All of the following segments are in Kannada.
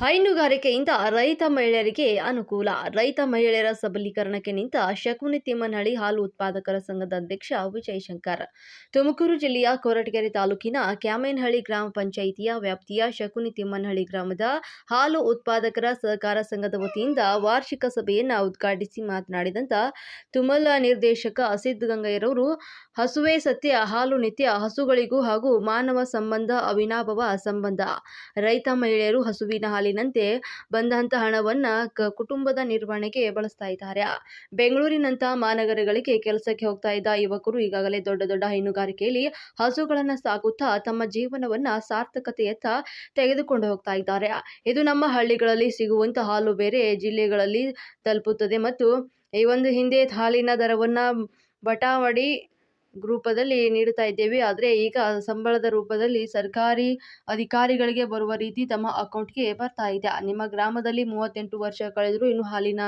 ಹೈನುಗಾರಿಕೆಯಿಂದ ರೈತ ಮಹಿಳೆಯರಿಗೆ ಅನುಕೂಲ. ರೈತ ಮಹಿಳೆಯರ ಸಬಲೀಕರಣಕ್ಕೆ ನಿಂತ ಶಕುನಿ ತಿಮ್ಮನಹಳ್ಳಿ ಹಾಲು ಉತ್ಪಾದಕರ ಸಂಘದ ಅಧ್ಯಕ್ಷ ವಿಜಯ್ ಶಂಕರ್ ತುಮಕೂರು ಜಿಲ್ಲೆಯ ಕೊರಟಗೆರೆ ತಾಲೂಕಿನ ಕ್ಯಾಮೇನಹಳ್ಳಿ ಗ್ರಾಮ ಪಂಚಾಯಿತಿಯ ವ್ಯಾಪ್ತಿಯ ಶಕುನಿ ತಿಮ್ಮನಹಳ್ಳಿ ಗ್ರಾಮದ ಹಾಲು ಉತ್ಪಾದಕರ ಸಹಕಾರ ಸಂಘದ ವತಿಯಿಂದ ವಾರ್ಷಿಕ ಸಭೆಯನ್ನು ಉದ್ಘಾಟಿಸಿ ಮಾತನಾಡಿದಂತ ತುಮಲ ನಿರ್ದೇಶಕ ಅಸಿದ್ ಗಂಗಯ್ಯರವರು ಹಸುವೆ ಸತ್ಯ, ಹಾಲು ನಿತ್ಯ, ಹಸುಗಳಿಗೂ ಹಾಗೂ ಮಾನವ ಸಂಬಂಧ ಅವಿನಾಭವ ಸಂಬಂಧ. ರೈತ ಮಹಿಳೆಯರು ಹಸುವಿನ ಹಾಲಿನಂತೆ ಬಂದಂತ ಹಣವನ್ನ ಕ ಕುಟುಂಬದ ನಿರ್ವಹಣೆಗೆ ಬಳಸ್ತಾ ಇದ್ದಾರೆ. ಬೆಂಗಳೂರಿನಂಥ ಮಹಾನಗರಗಳಿಗೆ ಕೆಲಸಕ್ಕೆ ಹೋಗ್ತಾ ಇದ್ದ ಯುವಕರು ಈಗಾಗಲೇ ದೊಡ್ಡ ದೊಡ್ಡ ಹೈನುಗಾರಿಕೆಯಲ್ಲಿ ಹಸುಗಳನ್ನು ಸಾಕುತ್ತಾ ತಮ್ಮ ಜೀವನವನ್ನ ಸಾರ್ಥಕತೆಯತ್ತ ತೆಗೆದುಕೊಂಡು ಹೋಗ್ತಾ ಇದ್ದಾರೆ. ಇದು ನಮ್ಮ ಹಳ್ಳಿಗಳಲ್ಲಿ ಸಿಗುವಂಥ ಹಾಲು ಬೇರೆ ಜಿಲ್ಲೆಗಳಲ್ಲಿ ತಲುಪುತ್ತದೆ ಮತ್ತು ಈ ಒಂದು ಹಿಂದೆ ಹಾಲಿನ ದರವನ್ನು ಬಟಾವಡಿ ರೂಪದಲ್ಲಿ ನೀಡುತ್ತಾ ಇದ್ದೇವೆ. ಆದರೆ ಈಗ ಸಂಬಳದ ರೂಪದಲ್ಲಿ ಸರ್ಕಾರಿ ಅಧಿಕಾರಿಗಳಿಗೆ ಬರುವ ರೀತಿ ತಮ್ಮ ಅಕೌಂಟ್ಗೆ ಬರ್ತಾ ಇದೆ. ನಿಮ್ಮ ಗ್ರಾಮದಲ್ಲಿ ಮೂವತ್ತೆಂಟು ವರ್ಷ ಕಳೆದರೂ ಇನ್ನು ಹಾಲಿನ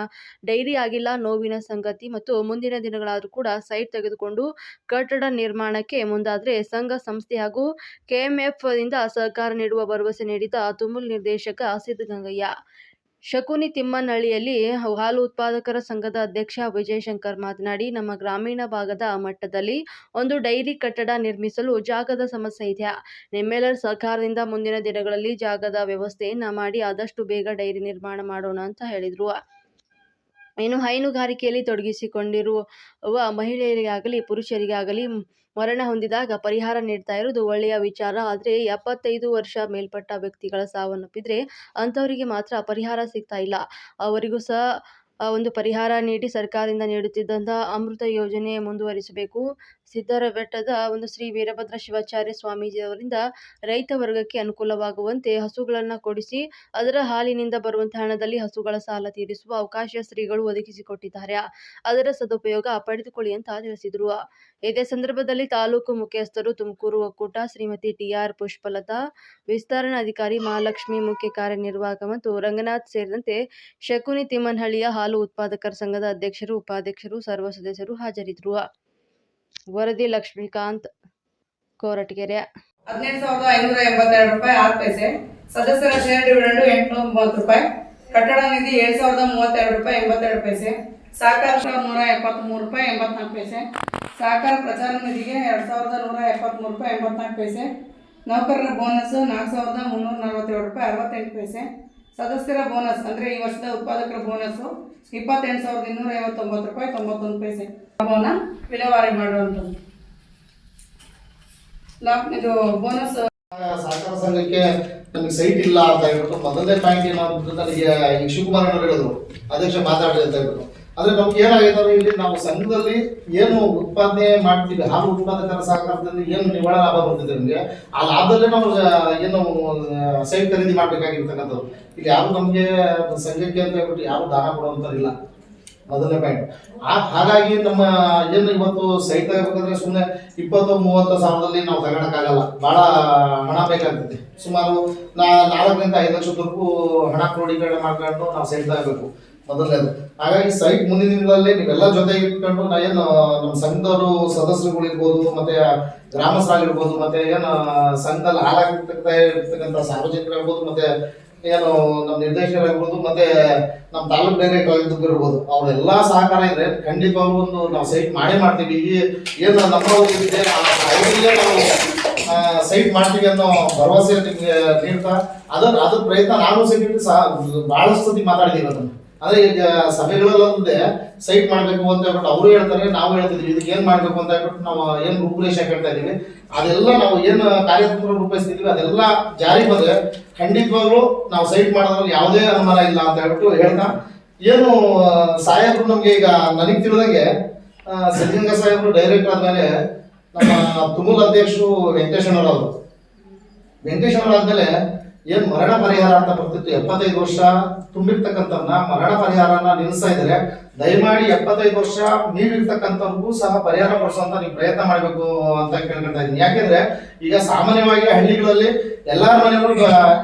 ಡೈರಿ ಆಗಿಲ್ಲ. ನೋವಿನ ಸಂಗತಿ ಮತ್ತು ಮುಂದಿನ ದಿನಗಳಾದರೂ ಕೂಡ ಸೈಟ್ ತೆಗೆದುಕೊಂಡು ಕಟ್ಟಡ ನಿರ್ಮಾಣಕ್ಕೆ ಮುಂದಾದರೆ ಸಂಘ ಸಂಸ್ಥೆ ಹಾಗೂ ಕೆಎಂಎಫ್ ಇಂದ ಸಹಕಾರ ನೀಡುವ ಭರವಸೆ ನೀಡಿದ ತುಮುಲ್ ನಿರ್ದೇಶಕ ಸಿದ್ದಗಂಗಯ್ಯ ಶಕುನಿ ತಿಮ್ಮನಹಳ್ಳಿಯಲ್ಲಿ ಹಾಲು ಉತ್ಪಾದಕರ ಸಂಘದ ಅಧ್ಯಕ್ಷ ವಿಜಯಶಂಕರ್ ಮಾತನಾಡಿ, ನಮ್ಮ ಗ್ರಾಮೀಣ ಭಾಗದ ಮಟ್ಟದಲ್ಲಿ ಒಂದು ಡೈರಿ ಕಟ್ಟಡ ನಿರ್ಮಿಸಲು ಜಾಗದ ಸಮಸ್ಯೆ ಇದೆ. ನಿಮ್ಮೆಲ್ಲರ ಸರ್ಕಾರದಿಂದ ಮುಂದಿನ ದಿನಗಳಲ್ಲಿ ಜಾಗದ ವ್ಯವಸ್ಥೆಯನ್ನ ಮಾಡಿ ಆದಷ್ಟು ಬೇಗ ಡೈರಿ ನಿರ್ಮಾಣ ಮಾಡೋಣ ಅಂತ ಹೇಳಿದರು. ಇನ್ನು ಹೈನುಗಾರಿಕೆಯಲ್ಲಿ ತೊಡಗಿಸಿಕೊಂಡಿರುವ ಮಹಿಳೆಯರಿಗಾಗಲಿ, ಪುರುಷರಿಗಾಗಲಿ ಮರಣ ಹೊಂದಿದಾಗ ಪರಿಹಾರ ನೀಡ್ತಾ ಇರೋದು ಒಳ್ಳೆಯ ವಿಚಾರ. ಆದರೆ ಎಪ್ಪತ್ತೈದು ವರ್ಷ ಮೇಲ್ಪಟ್ಟ ವ್ಯಕ್ತಿಗಳ ಸಾವನ್ನಪ್ಪಿದ್ರೆ ಅಂಥವರಿಗೆ ಮಾತ್ರ ಪರಿಹಾರ ಸಿಗ್ತಾ ಇಲ್ಲ. ಅವರಿಗೂ ಸಹ ಒಂದು ಪರಿಹಾರ ನೀಡಿ ಸರ್ಕಾರದಿಂದ ನೀಡುತ್ತಿದ್ದಂಥ ಅಮೃತ ಯೋಜನೆ ಮುಂದುವರಿಸಬೇಕು. ಸಿದ್ದರ ಬೆಟ್ಟದ ಒಂದು ಶ್ರೀ ವೀರಭದ್ರ ಶಿವಾಚಾರ್ಯ ಸ್ವಾಮೀಜಿಯವರಿಂದ ರೈತ ವರ್ಗಕ್ಕೆ ಅನುಕೂಲವಾಗುವಂತೆ ಹಸುಗಳನ್ನು ಕೊಡಿಸಿ, ಅದರ ಹಾಲಿನಿಂದ ಬರುವಂತಹ ಹಣದಲ್ಲಿ ಹಸುಗಳ ಸಾಲ ತೀರಿಸುವ ಅವಕಾಶ ಶ್ರೀಗಳು ಒದಗಿಸಿಕೊಟ್ಟಿದ್ದಾರೆ. ಅದರ ಸದುಪಯೋಗ ಪಡೆದುಕೊಳ್ಳಿ ಅಂತ ತಿಳಿಸಿದರು. ಇದೇ ಸಂದರ್ಭದಲ್ಲಿ ತಾಲೂಕು ಮುಖ್ಯಸ್ಥರು ತುಮಕೂರು ಒಕ್ಕೂಟ ಶ್ರೀಮತಿ ಟಿ ಆರ್ ಪುಷ್ಪಲತಾ ವಿಸ್ತರಣಾಧಿಕಾರಿ ಮಹಾಲಕ್ಷ್ಮಿ ಮುಖ್ಯ ಕಾರ್ಯನಿರ್ವಾಹಕ ಮತ್ತು ರಂಗನಾಥ್ ಸೇರಿದಂತೆ ಶಕುನಿ ತಿಮ್ಮನಹಳ್ಳಿಯ ಹಾಲು ಉತ್ಪಾದಕರ ಸಂಘದ ಅಧ್ಯಕ್ಷರು, ಉಪಾಧ್ಯಕ್ಷರು, ಸರ್ವ ಸದಸ್ಯರು ಹಾಜರಿದ್ದರು ವರದಿ ಲಕ್ಷ್ಮೀಕಾಂತ್, ಕೋರಟಗೆರೆ. ಹದಿನೆಂಟು ಸಾವಿರದ ಐನೂರ ಎಂಬತ್ತೆರಡು ರೂಪಾಯಿ ಆರು ಪೈಸೆ. ಸದಸ್ಯರ ಶೇರ್ ಡಿವಿಡೆಂಡ್ ಎಂಟುನೂರ ಮೂವತ್ತು ರೂಪಾಯಿ. ಕಟ್ಟಡ ನಿಧಿ ಏಳು ಸಾವಿರದ ಮೂವತ್ತೆರಡು ರೂಪಾಯಿ ಎಂಬತ್ತೆರಡು ಪೈಸೆ. ಸಹಕಾರ ನೂರ ಎಪ್ಪತ್ತ್ಮೂರು ರೂಪಾಯಿ ಎಂಬತ್ನಾಲ್ಕು ಪೈಸೆ. ಸಹಕಾರ ಪ್ರಚಾರ ನಿಧಿಗೆ ಎರಡು ಸಾವಿರದ ನೂರ ಎಪ್ಪತ್ತ್ಮೂರು ರೂಪಾಯಿ ಎಂಬತ್ನಾಲ್ಕು ಪೈಸೆ. ನೌಕರರ ಬೋನಸ್ ನಾಲ್ಕು ಸಾವಿರದ ಮುನ್ನೂರ ನಲವತ್ತೇಳು ರೂಪಾಯಿ ಅರವತ್ತೆಂಟು ಪೈಸೆ. ಸದಸ್ಯರ ಬೋನಸ್ ಅಂದರೆ ಈ ವರ್ಷದ ಉತ್ಪಾದಕರ ಬೋನಸ್ಸು ಇಪ್ಪತ್ತೆಂಟು ಸಾವಿರದ ಇನ್ನೂರ ಐವತ್ತೊಂಬತ್ತು ರೂಪಾಯಿ ತೊಂಬತ್ತೊಂದು ಪೈಸೆ. ವಿಲೇವಾರಿ ಮಾಡುವಂಥದ್ದು. ಇದು ಬೋನಸ್ ಸಹಕಾರ ಸಂಘಕ್ಕೆ ನಮಗೆ ಸೈಟ್ ಇಲ್ಲ ಅಂತ ಹೇಳ್ಬಿಟ್ಟು ಮೊದಲನೇ ಪಾಯಿಂಟ್ ಏನಾಗ್ಬಿಟ್ಟು ನನಗೆ ಈ ಶಿವಕುಮಾರ್ ಅವರು ಹೇಳಿದ್ರು. ಅಧ್ಯಕ್ಷ ಮಾತಾಡಿದೆ ಅಂತ ಹೇಳ್ಬಿಟ್ಟು. ಆದ್ರೆ ನಮ್ಗೆ ಏನಾಗಿದೆ ಇಲ್ಲಿ ನಾವು ಸಂಘದಲ್ಲಿ ಏನು ಉತ್ಪಾದನೆ ಮಾಡ್ತೀವಿ ಹಾಲು ಉತ್ಪಾದಕರ ಸಹಕಾರದಲ್ಲಿ ಏನು ನಿವ್ವಳ ಲಾಭ ಬಂದಿದೆ ನಮಗೆ, ಆ ಲಾಭದಲ್ಲೇ ನಾವು ಏನು ಸೈಟ್ ಖರೀದಿ ಮಾಡ್ಬೇಕಾಗಿರ್ತಕ್ಕಂಥದ್ದು. ಇಲ್ಲಿ ಯಾರು ನಮಗೆ ಸಂಘಕ್ಕೆ ಅಂತ ಹೇಳ್ಬಿಟ್ಟು ಯಾರು ದಾನ ಕೊಡುವಂಥದ್ದಿಲ್ಲ ಮೊದಲನೇ ಪಾಯಿಂಟ್ ಹಾಗಾಗಿ ನಮ್ಮ ಏನು ಇವತ್ತು ಸೈಟ್ ತಗೋಬೇಕಂದ್ರೆ ಸುಮ್ಮನೆ ಇಪ್ಪತ್ತು, ಮೂವತ್ತು ಸಾವಿರದಲ್ಲಿ ನಾವು ತಗೊಳಕ್ಕಾಗಲ್ಲ ಬಹಳ ಹಣ ಬೇಕಾಗ್ತದೆ. ಸುಮಾರು ನಾ, ನಾಲ್ಕರಿಂದ ಐದು ಲಕ್ಷದವರೆಗೂ ಹಣ ಕ್ರೋಢೀಕರಣ ಮಾಡ್ಕೊಂಡು ನಾವು ಸೈಟ್ ತಗೋಬೇಕು ಮೊದಲನೇದು. ಹಾಗಾಗಿ ಸೈಟ್ ಮುಂದಿನ ದಿನಗಳಲ್ಲಿ ನೀವೆಲ್ಲ ಜೊತೆ ಇಟ್ಕೊಂಡು ನಾ ಏನು, ನಮ್ಮ ಸಂಘದವರು ಸದಸ್ಯರುಗಳು ಇರ್ಬೋದು, ಮತ್ತೆ ಗ್ರಾಮಸ್ಥರಾಗಿರ್ಬೋದು, ಮತ್ತೆ ಏನು, ಸಂಘದಲ್ಲಿ ಹಾಳಾಗಿರ್ತಕ್ಕಂಥ ಇರ್ತಕ್ಕಂಥ ಸಾರ್ವಜನಿಕರು ಇರ್ಬೋದು ಮತ್ತೆ ಏನು ನಮ್ಮ ನಿರ್ದೇಶಕರಾಗಿರ್ಬೋದು ಮತ್ತೆ ನಮ್ಮ ತಾಲೂಕು ಆಗಿದ್ದು ಇರ್ಬೋದು ಅವರೆಲ್ಲ ಸಹಕಾರ ಇದ್ರೆ ಖಂಡಿತವಾಗ್ಲೂ ಒಂದು ನಾವು ಸೈಟ್ ಮಾಡೇ ಮಾಡ್ತೀವಿ. ಈ ಏನು ನಮ್ಮ ನಾವು ಸೈಟ್ ಮಾಡ್ತೀವಿ ಅನ್ನೋ ಭರವಸೆ ನಿಮ್ಗೆ ನೀಡ್ತಾ ಅದ್ರ ಅದ್ರ ಪ್ರಯತ್ನ ನಾನು ಸಹ ಬಹಳಷ್ಟು ಸತಿ ಮಾತಾಡಿದ್ದೀನಿ ಅದನ್ನ. ಅಂದ್ರೆ ಈಗ ಸಭೆಗಳಲ್ಲೇ ಸೈಟ್ ಮಾಡಬೇಕು ಅಂತ ಹೇಳ್ಬಿಟ್ಟು ಅವರು ಹೇಳ್ತಾರೆ, ನಾವು ಹೇಳ್ತಿದ್ವಿ ಇದಕ್ಕೆ ಏನು ಮಾಡಬೇಕು ಅಂತ ಹೇಳ್ಬಿಟ್ಟು ನಾವು ಏನು ರೂಪುರೇಷೆ ಕೇಳ್ತಾ ಇದೀವಿ ಅದೆಲ್ಲ ನಾವು ಏನು ಕಾರ್ಯತಂತ್ರ ರೂಪಿಸ್ತಿದ್ವಿ ಅದೆಲ್ಲ ಜಾರಿ ಬಂದ್ರೆ ಖಂಡಿತವಾಗ್ಲೂ ನಾವು ಸೈಟ್ ಮಾಡೋದ್ರಲ್ಲಿ ಯಾವುದೇ ಅನುಮಾನ ಇಲ್ಲ ಅಂತ ಹೇಳ್ಬಿಟ್ಟು ಹೇಳ್ತಾ, ಏನು ಸಾಹೇಬ್ರು ನಮ್ಗೆ ಈಗ ನನಗೆ ತಿಳಿದಂಗೆ ಸಿದ್ಧಲಿಂಗ ಸಾಹೇಬ್ರು ಡೈರೆಕ್ಟ್ ಆದ್ಮೇಲೆ ನಮ್ಮ ತುಮೂಲ್ ಅಧ್ಯಕ್ಷರು ವೆಂಕಟೇಶ್ವರವರು ವೆಂಕಟೇಶ್ವರ ಆದ್ಮೇಲೆ ಏನ್ ಮರಣ ಪರಿಹಾರ ಅಂತ ಬರ್ತಿತ್ತು? ಎಪ್ಪತ್ತೈದು ವರ್ಷ ತುಂಬಿರ್ತಕ್ಕಂಥವ್ರನ್ನ ಮರಣ ಪರಿಹಾರನ ನಿಲ್ಲಿಸ್ತಾ ಇದ್ದಾರೆ. ದಯಮಾಡಿ ಎಪ್ಪತ್ತೈದು ವರ್ಷ ಮೀರಿರ್ತಕ್ಕಂಥವ್ರಿಗೂ ಸಹ ಪರಿಹಾರ ಕೊಡಿಸುವಂತ ನೀವು ಪ್ರಯತ್ನ ಮಾಡಬೇಕು ಅಂತ ಕೇಳ್ಕೊಳ್ತಾ ಇದ್ದೀನಿ. ಯಾಕೆಂದ್ರೆ ಈಗ ಸಾಮಾನ್ಯವಾಗಿ ಹಳ್ಳಿಗಳಲ್ಲಿ ಎಲ್ಲಾರ ಮನೆಯವರು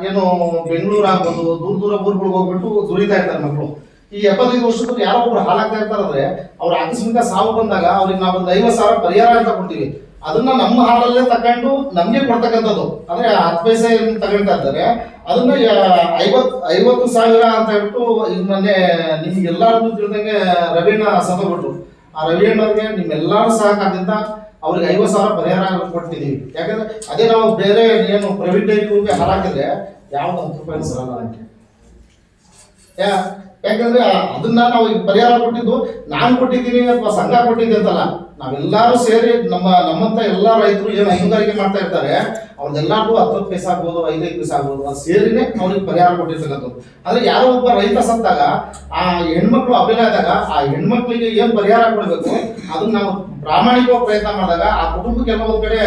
ಏನು ಬೆಂಗಳೂರು ಆಗ್ಬೋದು, ದೂರ ದೂರ ಊರುಗಳಿಗೆ ಹೋಗ್ಬಿಟ್ಟು ದುಡಿತಾ ಇರ್ತಾರೆ ಮಕ್ಕಳು ಈ ಎಪ್ಪತ್ತೈದು ವರ್ಷದಲ್ಲಿ ಯಾರೋ ಒಬ್ರು ಇರ್ತಾರೆ ಇರ್ತಾರಂದ್ರೆ ಅವ್ರ ಆಕಸ್ಮಿಕ ಸಾವು ಬಂದಾಗ ಅವ್ರಿಗೆ ನಾವು ಒಂದು ಐವತ್ತು ಸಾವಿರ ಪರಿಹಾರ ಅಂತ ಕೊಡ್ತೀವಿ. ಅದನ್ನ ನಮ್ಮ ಹಾಡಲ್ಲೇ ತಕೊಂಡು ನಮ್ಗೆ ಕೊಡ್ತಕ್ಕಂಥದ್ದು. ಅಂದ್ರೆ ಹತ್ತು ಪೈಸೆ ತಗೊಳ್ತಾ ಇದ್ದಾರೆ. ಅದನ್ನ ಐವತ್, ಐವತ್ತು ಸಾವಿರ ಅಂತ ಹೇಳ್ಬಿಟ್ಟು ಈಗ ಮೊನ್ನೆ ನಿಮ್ಗೆಲ್ಲರಿಗೂ ತಿಳಿದಂಗೆ ರವೀಣ ಕೊಟ್ಟರು. ಆ ರವೀಣ್ಣವ್ರಿಗೆ ನಿಮ್ಮೆಲ್ಲರ ಸಹಕಾರದಿಂದ ಅವ್ರಿಗೆ ಐವತ್ತು ಸಾವಿರ ಪರಿಹಾರ ಕೊಟ್ಟಿದ್ದೀವಿ. ಯಾಕಂದ್ರೆ ಅದೇ ನಾವು ಬೇರೆ ಏನು ಪ್ರೈವೇಟ್ ಡೈರಿಗೆ ಹಾಳಾಕಿದ್ರೆ ಯಾವ್ದು ಹತ್ತು ರೂಪಾಯಿ ಸರಲ್ಲ ನನಗೆ ಯಾ- ಯಾಕಂದ್ರೆ ಅದನ್ನ ನಾವು ಪರಿಹಾರ ಕೊಟ್ಟಿದ್ದು, ನಾನು ಕೊಟ್ಟಿದ್ದೀನಿ ಅಥವಾ ಸಂಘ ಕೊಟ್ಟಿದ್ದೆ ಅಂತಲ್ಲ, ನಾವೆಲ್ಲರೂ ಸೇರಿ ನಮ್ಮ, ನಮ್ಮಂತ ಎಲ್ಲಾ ರೈತರು ಏನು ಹೈನುಗಾರಿಕೆ ಮಾಡ್ತಾ ಇರ್ತಾರೆ, ಅವ್ರದ್ದೆಲ್ಲರಿಗೂ ಹತ್ತು ಪೈಸೆ ಆಗ್ಬೋದು, ಐದೈದು ಪೈಸೆ ಆಗ್ಬೋದು, ಅದು ಸೇರಿನೇ ಅವ್ರಿಗೆ ಪರಿಹಾರ ಕೊಟ್ಟಿರ್ತಕ್ಕಂಥದ್ದು. ಆದ್ರೆ ಯಾರೋ ಒಬ್ಬ ರೈತ ಸತ್ತಾಗ, ಆ ಹೆಣ್ಮಕ್ಳು ಅಭಿನಯ ಆದಾಗ, ಆ ಹೆಣ್ಮಕ್ಳಿಗೆ ಏನ್ ಪರಿಹಾರ ಕೊಡಬೇಕು, ಅದನ್ನ ನಾವು ಪ್ರಾಮಾಣಿಕವಾಗಿ ಪ್ರಯತ್ನ ಮಾಡಿದಾಗ ಆ ಕುಟುಂಬಕ್ಕೆ ಕೆಲವೊಂದು ಕಡೆ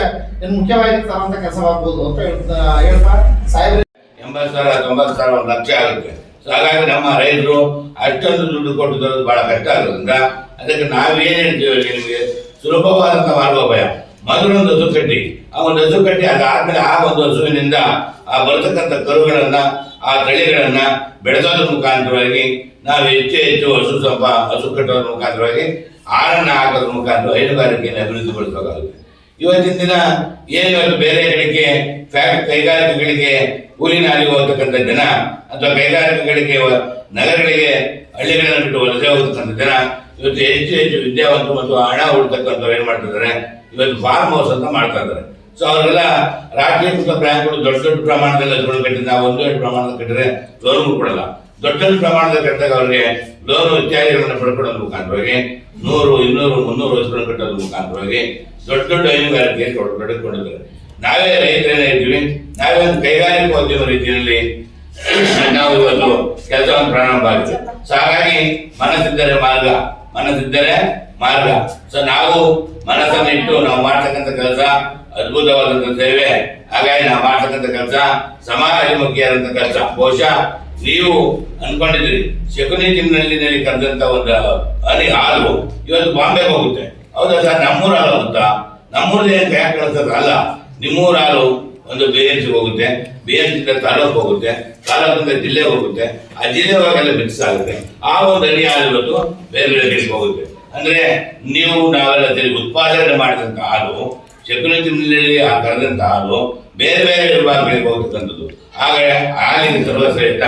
ಏನು ಮುಖ್ಯವಾಗಿರ್ತಾರಂತ ಕೆಲಸವಾಗ್ಬೋದು ಅಂತ ಹೇಳ್ತಾ ಹೇಳ್ತಾ ಸಾಹೇಬ್ರೆ ಎಂಬತ್ತು ಸಾವಿರ, ತೊಂಬತ್ತು ಸಾವಿರ, ಒಂದು ಲಕ್ಷ ಆಗುತ್ತೆ. ಹಾಗಾಗಿ ನಮ್ಮ ರೈತರು ಅಷ್ಟೊಂದು ದುಡ್ಡು ಕೊಟ್ಟು ತರೋದು ಬಹಳ ಕಷ್ಟ ಆಗೋದ್ರಿಂದ ಅದಕ್ಕೆ ನಾವೇನು ಹೇಳ್ತೀವಿ ಹೇಳಿ ನಿಮಗೆ? ಸುಲಭವಾದಂಥ ಮಾರ್ಗೋಪಾಯ ಮೊದಲು ಒಂದು ಹಸು ಕಟ್ಟಿ ಆ ಒಂದು ಹಸು ಕಟ್ಟಿ ಅದಾದ್ಮೇಲೆ ಆ ಒಂದು ಹಸುವಿನಿಂದ ಆ ಬರ್ತಕ್ಕಂಥ ಕರುಗಳನ್ನ, ಆ ತಳಿಗಳನ್ನ ಬೆಳೆಸೋದ್ರ ಮುಖಾಂತರವಾಗಿ ನಾವು ಹೆಚ್ಚು ಹೆಚ್ಚು ಹಸು ಸ್ವಲ್ಪ ಹಸು ಕಟ್ಟೋದ್ರ ಮುಖಾಂತರವಾಗಿ ಹಾಲನ್ನ ಹಾಕೋದ್ರ ಮುಖಾಂತರ ಹೈನುಗಾರಿಕೆಯನ್ನು ಅಭಿವೃದ್ಧಿಪಡಿಸಬೇಕಾಗುತ್ತೆ. ಇವತ್ತಿನ ದಿನ ಏನು ಬೇರೆ ಕಡೆಗೆ ಫ್ಯಾಕ್ಟ್ ಕೈಗಾರಿಕೆಗಳಿಗೆ ಕೂಲಿ ನಾಲಿಗೆ ಹೋಗ್ತಕ್ಕಂಥ ಜನ ಅಥವಾ ಕೈಗಾರಿಕೆಗಳಿಗೆ ನಗರಗಳಿಗೆ ಹಳ್ಳಿಗಳನ್ನು ಬಿಟ್ಟು ವಲಸೆ ಹೋಗ್ತಕ್ಕಂಥ ಜನ ಇವತ್ತು ಹೆಚ್ಚು ಹೆಚ್ಚು ವಿದ್ಯಾವಂತರು ಮತ್ತು ಹಣ ಉಳ್ತಕ್ಕಂಥವ್ರು ಏನು ಮಾಡ್ತಿದ್ದಾರೆ? ಇವತ್ತು ಫಾರ್ಮ್ ಹೌಸ್ ಅಂತ ಮಾಡ್ತಾ ಇದ್ದಾರೆ. ಸೊ ಅವರೆಲ್ಲ ರಾಷ್ಟ್ರೀಕೃತ ಬ್ಯಾಂಕ್ಗಳು ದೊಡ್ಡ ದೊಡ್ಡ ಪ್ರಮಾಣದಲ್ಲಿ ನಾವು ಒಂದು ಎರಡು ಪ್ರಮಾಣದಲ್ಲಿ ಕಟ್ಟಿದ್ರೆ ಲೋನ್ ಕೊಡಲ್ಲ. ದೊಡ್ಡ ಪ್ರಮಾಣದ ಅವರಿಗೆ ಲೋನು ಇತ್ಯಾದಿಗಳನ್ನು ಪಡ್ಕೊಳ್ಳೋದ್ರ ಮುಖಾಂತರವಾಗಿ, ನೂರು, ಇನ್ನೂರು, ಮುನ್ನೂರು ಹಸುಗಳನ್ನು ಕಟ್ಟೋದ್ರ ಮುಖಾಂತರವಾಗಿ ದೊಡ್ಡ ದೊಡ್ಡ ಹೈನುಗಾರಿಕೆ ಪಡೆದುಕೊಂಡಿದ್ದಾರೆ. ನಾವೇ ರೈತರೇನೇ ಇದ್ದೀವಿ, ನಾವೇ ಒಂದು ಕೈಗಾರಿಕೋದ್ಯಮ ರೀತಿಯಲ್ಲಿ ನಾವು ಇವತ್ತು ಕೆಲಸವನ್ನು ಪ್ರಾರಂಭ ಆಗಿದೆ. ಸೊ ಹಾಗಾಗಿ ಮನಸ್ಸಿದ್ದರೆ ಮಾರ್ಗ ಮನಸ್ಸಿದ್ದರೆ ಮಾರ್ಗ. ಸೊ ನಾವು ಮನಸ್ಸನ್ನು ಇಟ್ಟು ನಾವು ಮಾಡ್ತಕ್ಕಂಥ ಕೆಲಸ ಅದ್ಭುತವಾದಂಥ ಸೇವೆ. ಹಾಗಾಗಿ ನಾವು ಮಾಡ್ತಕ್ಕಂಥ ಕೆಲಸ ಸಮಾಜಮುಖಿಯಾದಂಥ ಕೆಲಸ. ಬಹುಶಃ ನೀವು ಅನ್ಕೊಂಡಿದ್ದೀರಿ. ಶಕುನಿ ತಿಮ್ಮಿನಲ್ಲಿ ಕರೆದಂತ ಒಂದು ಅಲ್ಲಿ ಹಾಲು ಇವತ್ತು ಬಾಂಬೆಗೆ ಹೋಗುತ್ತೆ. ಹೌದಾ ಸರ್? ನಮ್ಮೂರ ಹಾಲು ಹೋಗುತ್ತಾ ನಮ್ಮೂರದೇ ಯಾಕೆ ಕಳಿಸ್ತದ ಅಲ್ಲ ನಿಮ್ಮೂರ ಹಾಲು ಒಂದು ಬಿ ಹೋಗುತ್ತೆ. ಬಿ ತಾಲೂಕು ಹೋಗುತ್ತೆ. ತಾಲೂಕಿಂದ ಜಿಲ್ಲೆ ಹೋಗುತ್ತೆ. ಆ ಜಿಲ್ಲೆ ಹೋಗಲ್ಲ ಮಿಕ್ಸ್ ಆಗುತ್ತೆ. ಆ ಒಂದು ಅಡಿ ಹಾಲು ಇವತ್ತು ಬೇರೆ ಬೇರೆ ಕಡೆಗೆ ಹೋಗುತ್ತೆ. ಅಂದ್ರೆ ನೀವು ನಾವೆಲ್ಲ ಸೇರಿ ಉತ್ಪಾದನೆ ಮಾಡಿದಂತ ಹಾಲು, ಶಕುನಿ ಆ ಕರೆದಂತ ಹಾಲು ಬೇರೆ ಬೇರೆ ವಿಭಾಗಗಳಿಗೆ ಹೋಗ್ತಕ್ಕಂಥದ್ದು. ಹಾಗೆ ಹಾಲಿನ ಸರ್ವಶ್ರೇಷ್ಠ.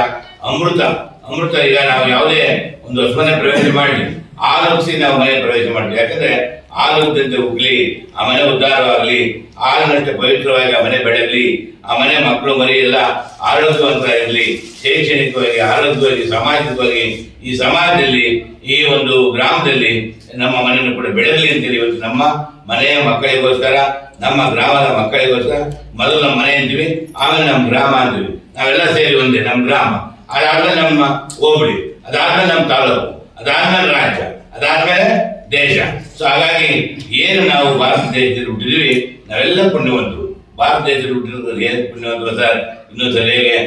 ಅಮೃತ ಅಮೃತ ಈಗ ನಾವು ಯಾವುದೇ ಒಂದು ಹೊಸಮನೆ ಪ್ರವೇಶ ಮಾಡಲಿ ಹಾಲುಸಿ ನಾವು ಮನೆ ಪ್ರವೇಶ ಮಾಡಲಿ ಯಾಕಂದ್ರೆ ಹಾಲು ಹೋಗಲಿ, ಆ ಮನೆ ಉದ್ಧಾರವಾಗಲಿ ಹಾಲಿನಷ್ಟೇ ಪವಿತ್ರವಾಗಿ ಆ ಮನೆ ಬೆಳೆಯಲಿ, ಆ ಮನೆ ಮಕ್ಕಳು ಮರಿ ಎಲ್ಲ ಇರಲಿ ಶೈಕ್ಷಣಿಕವಾಗಿ, ಆರೋಗ್ಯವಾಗಿ, ಸಾಮಾಜಿಕವಾಗಿ, ಈ ಸಮಾಜದಲ್ಲಿ, ಈ ಒಂದು ಗ್ರಾಮದಲ್ಲಿ ನಮ್ಮ ಮನೆಯನ್ನು ಕೂಡ ಬೆಳೆಯಲಿ ಅಂತೇಳಿ ಇವತ್ತು ನಮ್ಮ ಮನೆಯ ಮಕ್ಕಳಿಗೋಸ್ಕರ, ನಮ್ಮ ಗ್ರಾಮದ ಮಕ್ಕಳಿಗೋಸ್ಕರ ಮೊದಲು ನಮ್ಮ ಮನೆ ಅಂತೀವಿ, ಆಮೇಲೆ ನಮ್ಮ ಗ್ರಾಮ ಅಂತೀವಿ. ನಾವೆಲ್ಲ ಸೇರಿ ಒಂದೇ, ನಮ್ಮ ಗ್ರಾಮ. ಅದಾದ್ಮೇಲೆ ನಮ್ಮ ಹೋಬಳಿ, ಅದಾದ್ಮೇಲೆ ನಮ್ಮ ತಾಲೂಕು, ಅದಾದ್ಮೇಲೆ ರಾಜ್ಯ, ಅದಾದ್ಮೇಲೆ ದೇಶ. ಸೊ ಹಾಗಾಗಿ ಏನು ನಾವು ಭಾರತ ದೇಶದಲ್ಲಿ ಹುಟ್ಟಿದೀವಿ, ನಾವೆಲ್ಲ ಪುಣ್ಯವಂತರು. ಭಾರತ ದೇಶದಲ್ಲಿ ಹುಟ್ಟಿರೋದು ಏನು ಪುಣ್ಯವಂತರು ಸರ್? ಇನ್ನೊಂದ್ಸಲ ಹೇಗೆ?